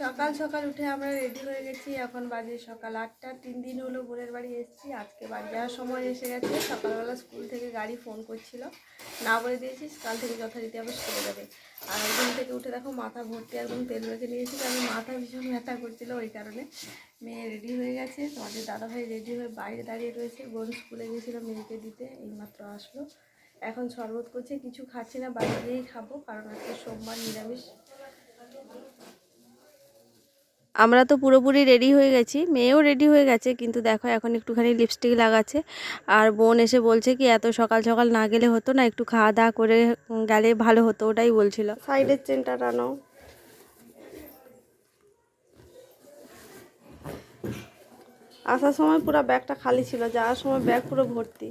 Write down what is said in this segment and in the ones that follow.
সকাল সকাল উঠে আমরা রেডি হয়ে গেছি। এখন বাজে সকাল আটটা। তিন দিন হলো বোনের বাড়ি এসেছি। আজকে বাড়ি যাওয়ার সময় এসে গেছে। সকালবেলা স্কুল থেকে গাড়ি ফোন করছিল। না বলে দিয়েছিস কাল থেকে যথারীতি আবার স্কুলে যাবে। আর ঘুম থেকে উঠে দেখো মাথা ভর্তি একদম তেল মেখে নিয়েছি, কারণ মাথা ভীষণ ব্যথা করছিল ওই কারণে। মেয়ে রেডি হয়ে গেছে। তোমাদের দাদাভাই রেডি হয়ে বাইরে দাঁড়িয়ে রয়েছে। বোন স্কুলে গিয়েছিল মেয়েকে দিতে, এইমাত্র আসলো। এখন শরবত করছে, কিছু খাচ্ছি না, বাড়ি গিয়েই খাব, কারণ আজকে সোমবার নিরামিষ। আমরা তো পুরোপুরি রেডি হয়ে গেছি। মেয়েও রেডি হয়ে গেছে, কিন্তু দেখো এখন একটুখানি লিপস্টিক লাগাচ্ছে। আর বোন এসে বলছে কি, এত সকাল সকাল না গেলে হতো না, একটু খাওয়া দাওয়া করে গেলে ভালো হতো, ওটাই বলছিল। সাইডের চেনটা টানো। আসার সময় পুরো ব্যাগটা খালি ছিল, যাওয়ার সময় ব্যাগ পুরো ভর্তি।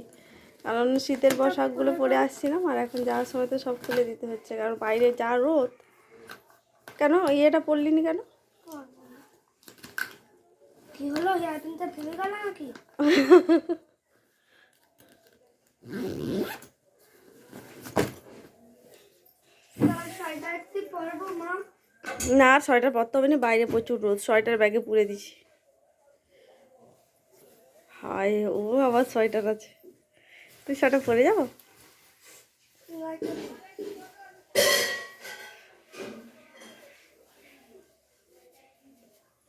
কারণ শীতের পোশাকগুলো পরে আসছিলাম, আর এখন যাওয়ার সময় তো সব খুলে দিতে হচ্ছে, কারণ বাইরে যা রোদ। কেন? ইয়েটা পরলি নি কেন? কি হলো? ইয়ারপিনটা ভেঙে গেল নাকি? না আর সোয়েটার পরতে হবে না বাইরে প্রচুর রোদ সোয়েটার ব্যাগে পুরে দিছি। হায় ও আবার সোয়েটার আছে। তুই সোয়েটার পরে যাব?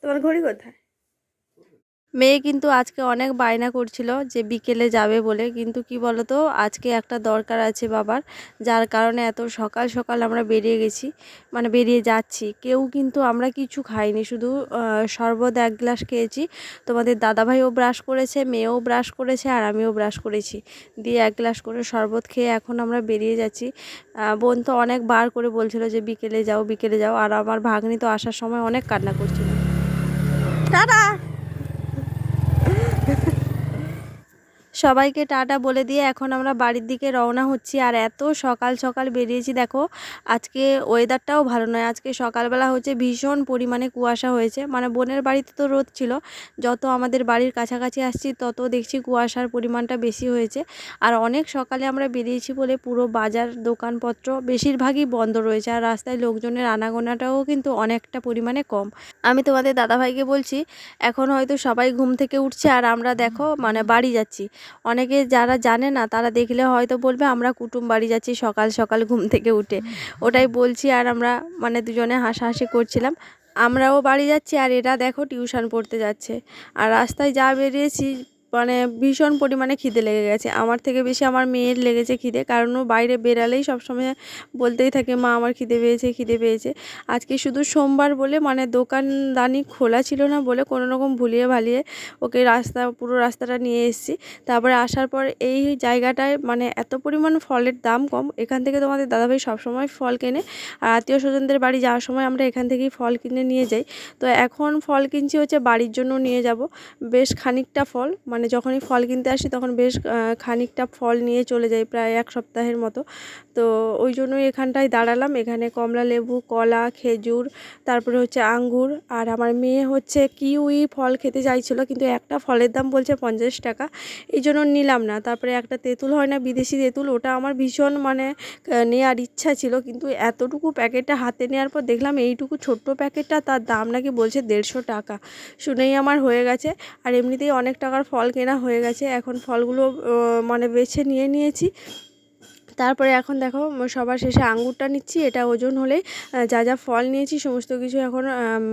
তোমার ঘড়ি কোথায়? মেয়ে কিন্তু আজকে অনেক বায়না করছিল যে বিকেলে যাবে বলে। কিন্তু কি বলতো, আজকে একটা দরকার আছে বাবার, যার কারণে এত সকাল সকাল আমরা বেরিয়ে গেছি মানে বেরিয়ে যাচ্ছি। কেউ কিন্তু আমরা কিছু খাইনি, শুধু শরবত এক গ্লাস খেয়েছি। তোমাদের দাদাভাইও ব্রাশ করেছে, মেয়েও ব্রাশ করেছে, আর আমিও ব্রাশ করেছি। দিয়ে এক গ্লাস করে শরবত খেয়ে এখন আমরা বেরিয়ে যাচ্ছি। বোন তো অনেক বার করে বলছিল যে বিকেলে যাও বিকেলে যাও। আর আমার ভাগ্নি তো আসার সময় অনেক কান্না করছিল। টাটা! সবাইকে টাটা বলে দিয়ে এখন আমরা বাড়ির দিকে রওনা হচ্ছি। আর এত সকাল সকাল বেরিয়েছি, দেখো, আজকে ওয়েদারটাও ভালো নয়। আজকে সকালবেলা হচ্ছে ভীষণ পরিমাণে কুয়াশা হয়েছে। মানে বোনের বাড়িতে তো রোদ ছিল, যত আমাদের বাড়ির কাছাকাছি আসছি, তত দেখছি কুয়াশার পরিমাণটা বেশি হয়েছে। আর অনেক সকালে আমরা বেরিয়েছি বলে পুরো বাজার, দোকানপত্র বেশিরভাগই বন্ধ রয়েছে। আর রাস্তায় লোকজনের আনাগোনাটাও কিন্তু অনেকটা পরিমাণে কম। আমি তোমাদের দাদাভাইকে বলছি, এখন হয়তো সবাই ঘুম থেকে উঠছে। আর আমরা দেখো মানে বাড়ি যাচ্ছি। অনেকে যারা জানে না তারা দেখলে হয়তো বলবে আমরা কুটুম বাড়ি যাচ্ছি সকাল সকাল ঘুম থেকে উঠে। ওটাই বলছি আর আমরা মানে দুজনে হাসাহাসি করছিলাম। আমরাও বাড়ি যাচ্ছি আর এরা দেখো টিউশন পড়তে যাচ্ছে। আর রাস্তায় যা বেরিয়েছি মানে ভীষণ পরিমাণে খিদে লেগে গেছে। আমার থেকে বেশি আমার মেয়ের লেগেছে খিদে, কারণ ও বাইরে বেরালেই সবসময় বলতেই থাকে, মা, আমার খিদে পেয়েছে খিদে পেয়েছে। আজকে শুধু সোমবার বলে মানে দোকানদানি খোলা ছিল না বলে কোনো রকম ভুলিয়ে ভালিয়ে ওকে রাস্তা, পুরো রাস্তাটা নিয়ে এসেছি। তারপরে আসার পর এই জায়গাটায় মানে এত পরিমাণ ফলের দাম কম, এখান থেকে তোমাদের দাদাভাই সবসময় ফল কেনে আর আত্মীয় স্বজনদের বাড়ি যাওয়ার সময় আমরা এখান থেকেই ফল কিনে নিয়ে যাই। তো এখন ফল কিনছি হচ্ছে বাড়ির জন্য নিয়ে যাব, বেশ খানিকটা ফল মানে যখনই ফল কিনতে আসি তখন বেশ খানিকটা ফল নিয়ে চলে যাই প্রায় এক সপ্তাহের মতো। তো ওই জন্যই এখানটায় দাঁড়ালাম। এখানে কমলা লেবু, কলা, খেজুর, তারপরে হচ্ছে আঙ্গুর, আর আমার মেয়ে হচ্ছে কিউই ফল খেতে চাইছিল কিন্তু একটা ফলের দাম বলছে পঞ্চাশ টাকা। এই জন্য নিলাম না। তারপরে একটা তেঁতুল হয় না, বিদেশি তেঁতুল, ওটা আমার ভীষণ মানে নেওয়ার ইচ্ছা ছিল কিন্তু এতটুকু প্যাকেটটা হাতে নেওয়ার পর দেখলাম এইটুকু ছোট্ট প্যাকেটটা তার দাম নাকি বলছে দেড়শো টাকা। শুনেই আমার হয়ে গেছে। আর এমনিতেই অনেক টাকার ফল কেনা হয়ে গেছে। এখন ফলগুলো মানে বেছে নিয়ে নিয়েছি। তারপরে এখন দেখো সবার শেষে আঙ্গুরটা নিচ্ছি। এটা ওজন হলে যা যা ফল নিয়েছি সমস্ত কিছু এখন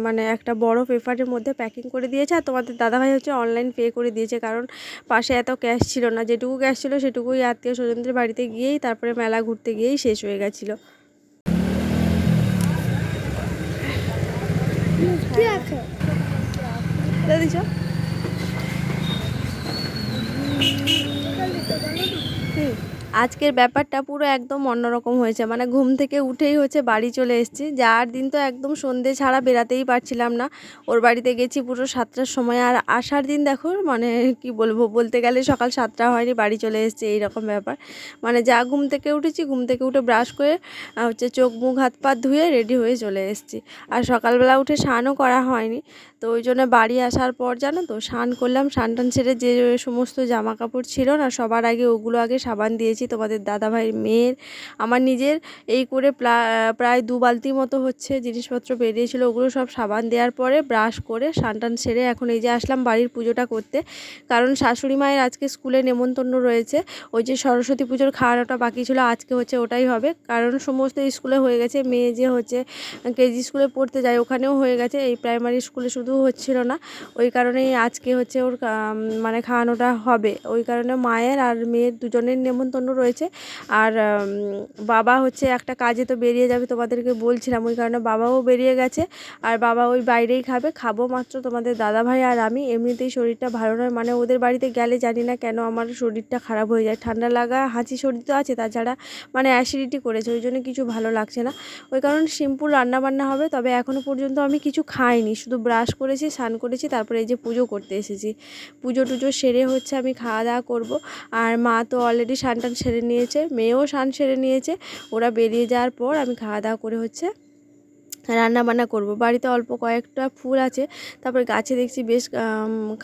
মানে একটা বড় পেপারের মধ্যে প্যাকিং করে দিয়েছে। আর তোমাদের দাদাভাই হচ্ছে অনলাইন পে করে দিয়েছে কারণ পাশে এত ক্যাশ ছিল না। যেটুকু ক্যাশ ছিল সেটুকুই আত্মীয় স্বজনদের বাড়িতে গিয়েই তারপরে মেলা ঘুরতে গিয়েই শেষ হয়ে গেছিল। দিছ? হুম আজকের ব্যাপারটা পুরো একদম অন্যরকম হয়েছে। মানে ঘুম থেকে উঠেই হচ্ছে বাড়ি চলে এসেছি। যার দিন তো একদম সন্ধে ছাড়া বেরাতেই পারছিলাম না। ওর বাড়িতে গেছি পুরো সাতটার সময়। আর আসার দিন দেখো মানে কি বলব, বলতে গেলে সকাল সাতটা হয়নি, বাড়ি চলে এসেছে, এইরকম ব্যাপার। মানে যা ঘুম থেকে উঠেছি, ঘুম থেকে উঠে ব্রাশ করে হচ্ছে চোখ, মুখ, হাত, পা ধুয়ে রেডি হয়ে চলে এসেছি। আর সকালবেলা উঠে স্নানও করা হয়নি। তো ওই জন্য বাড়ি আসার পর জানো তো, স্নান করলাম। স্নান টান ছেড়ে যে সমস্ত জামা কাপড় ছিল না, সবার আগে ওগুলো আগে সাবান দিয়েছি। তোমাদের দাদাভাইয়ের মেয়ের। আমার নিজের এই করে প্রায় দু বালতি মতো হচ্ছে জিনিসপত্র বেরিয়েছিল, ওগুলো সব সাবান দেওয়ার পরে ব্রাশ করে স্নান টান সেরে এখন এই যে আসলাম বাড়ির পুজোটা করতে। কারণ শাশুড়ি মায়ের আজকে স্কুলে নেমন্তন্ন রয়েছে, ওই যে সরস্বতী পুজোর খাওয়ানোটা বাকি ছিল, আজকে হচ্ছে ওটাই হবে। কারণ সমস্ত স্কুলে হয়ে গেছে, মেয়ে যে হচ্ছে কেজি স্কুলে পড়তে যায়, ওখানেও হয়ে গেছে, এই প্রাইমারি স্কুলে শুধু হচ্ছিল না। ওই কারণেই আজকে হচ্ছে ওর মানে খাওয়ানোটা হবে। ওই কারণে মায়ের আর মেয়ের দুজনের নেমন্তন্ন রয়েছে। আর বাবা হচ্ছে একটা কাজে তো বেরিয়ে যাবে, তোমাদেরকে বলছিলাম। ওই কারণে বাবাও বেরিয়ে গেছে। আর বাবা ওই বাইরেই খাবে। খাব মাত্র তোমাদের দাদা ভাই আর আমি। এমনিতেই শরীরটা ভালো নয়। মানে ওদের বাড়িতে গেলে জানি না কেন আমার শরীরটা খারাপ হয়ে যায়। ঠান্ডা লাগা, হাঁচি সর্দি তো আছে, তাছাড়া মানে অ্যাসিডিটি করেছে। ওই জন্য কিছু ভালো লাগছে না। ওই কারণে সিম্পল রান্না বান্না হবে, তবে এখনও পর্যন্ত আমি কিছু খাইনি। শুধু ব্রাশ করেছি, স্নান করেছি, তারপরে এই যে পুজো করতে এসেছি। পুজো টুজো সেরে হচ্ছে আমি খাওয়া দাওয়া করব। আর মা তো অলরেডি স্নান টান সেরে নিয়েছে, মেয়েও স্নান সেরে নিয়েছে। ওরা বেরিয়ে যাওয়ার পর আমি খাওয়া দাওয়া করে হচ্ছে রান্না বান্না করব। বাড়িতে অল্প কয়েকটা ফুল আছে, তারপরে গাছে দেখছি বেশ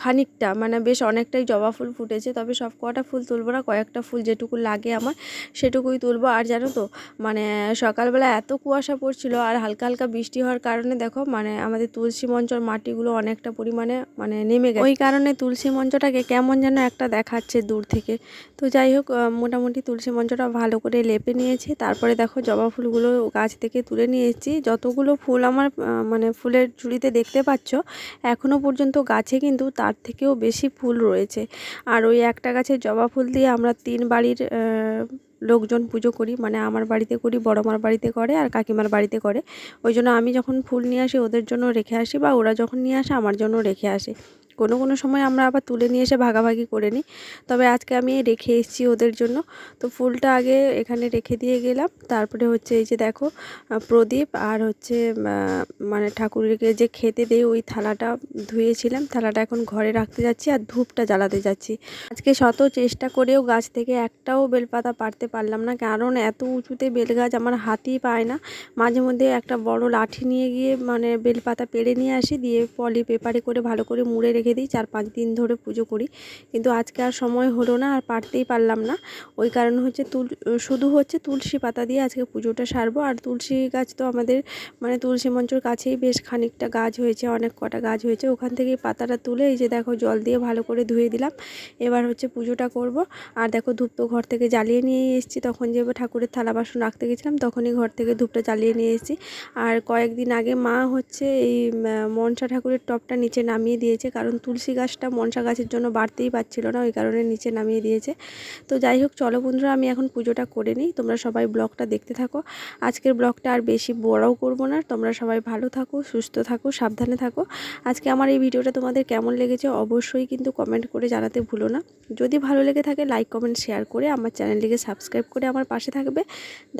খানিকটা মানে বেশ অনেকটাই জবা ফুল ফুটেছে, তবে সব কটা ফুল তুলবো না, কয়েকটা ফুল যেটুকু লাগে আমার সেটুকুই তুলবো। আর জানো তো মানে সকালবেলা এত কুয়াশা পড়ছিল আর হালকা হালকা বৃষ্টি হওয়ার কারণে দেখো মানে আমাদের তুলসী মঞ্চর মাটিগুলো অনেকটা পরিমাণে মানে নেমে গেছে। ওই কারণে তুলসী মঞ্চটাকে কেমন যেন একটা দেখাচ্ছে দূর থেকে। তো যাই হোক মোটামুটি তুলসী মঞ্চটা ভালো করে লেপে নিয়েছি, তারপরে দেখো জবা ফুলগুলো গাছ থেকে তুলে নিয়ে এসেছি যতগুলো ফুল আমার মানে ফুলের ঝুড়িতে দেখতে পাচ্ছ এখনও পর্যন্ত গাছে কিন্তু তার থেকেও বেশি ফুল রয়েছে। আর ওই একটা গাছের জবা ফুল দিয়ে আমরা তিন বাড়ির লোকজন পুজো করি মানে আমার বাড়িতে করি, বড় মার বাড়িতে করে আর কাকিমার বাড়িতে করে। ওই জন্য আমি যখন ফুল নিয়ে আসি, ওদের জন্য রেখে আসি বা ওরা যখন নিয়ে আসে, আমার জন্য রেখে আসে। কোনো কোনো সময় আমরা আবার তুলে নিয়ে এসে ভাগাভাগি করে নিই। তবে আজকে আমি রেখে এসেছি ওদের জন্য। তো ফুলটা আগে এখানে রেখে দিয়ে গেলাম। তারপরে হচ্ছে এই যে দেখো প্রদীপ আর হচ্ছে মানে ঠাকুরকে যে খেতে দেই ওই থালাটা ধুয়েছিলাম। থালাটা এখন ঘরে রাখতে যাচ্ছি আর ধূপটা জ্বালাতে যাচ্ছি। আজকে শত চেষ্টা করেও গাছ থেকে একটাও বেলপাতা পারতে পারলাম না। কারণ এত উঁচুতে বেলগাছ আমার হাতই পায় না। মাঝে মধ্যে একটা বড় লাঠি নিয়ে গিয়ে মানে বেলপাতা পেড়ে নিয়ে আসি, দিয়ে পলি পেপারে করে ভালো করে মুড়ে রেখে দিই, চার পাঁচ দিন ধরে পুজো করি। কিন্তু আজকে আর সময় হলো না, আর পারতেই পারলাম না। ওই কারণ হচ্ছে তুল, শুধু হচ্ছে তুলসী পাতা দিয়ে আজকে পুজোটা সারবো। আর তুলসী গাছ তো আমাদের মানে তুলসী মঞ্চর কাছেই বেশ খানিকটা গাছ হয়েছে, অনেক কটা গাছ হয়েছে। ওখান থেকেই পাতাটা তুলে এই যে দেখো জল দিয়ে ভালো করে ধুয়ে দিলাম। এবার হচ্ছে পুজোটা করব। আর দেখো ধূপ তো ঘর থেকে জ্বালিয়ে নিয়ে এসেছি। তখন যে ঠাকুরের থালা বাসন রাখতে গেছিলাম, তখনই ঘর থেকে ধূপটা জ্বালিয়ে নিয়ে এসেছি। আর কয়েকদিন আগে মা হচ্ছে এই মনসা ঠাকুরের টপটা নিচে নামিয়ে দিয়েছে। কারণ তুলসী গাছটা মনসা গাছের জন্য বাড়তেই পারছিল না, ওই কারণে নিচে নামিয়ে দিয়েছে। তো যাই হোক, চলো বন্ধুরা, আমি এখন পুজোটা করে নিই। তোমরা সবাই ব্লগটা দেখতে থাকো। আজকের ব্লগটা আর বেশি বড়ও করব না। তোমরা সবাই ভালো থাকো, সুস্থ থাকো, সাবধানে থাকো। আজকে আমার এই ভিডিওটা তোমাদের কেমন লেগেছে অবশ্যই কিন্তু কমেন্ট করে জানাতে ভুলো না। যদি ভালো লেগে থাকে, লাইক, কমেন্ট, শেয়ার করে আমার চ্যানেলটিকে সাবস্ক্রাইব করে আমার পাশে থাকবে।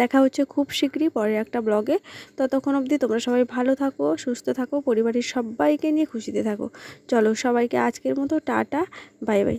দেখা হচ্ছে খুব শীঘ্রই পরের একটা ব্লগে। ততক্ষণ অবধি তোমরা সবাই ভালো থাকো, সুস্থ থাকো, পরিবারের সবাইকে নিয়ে খুশিতে থাকো। চলো সবাইকে আজকের মতো টাটা বাই বাই।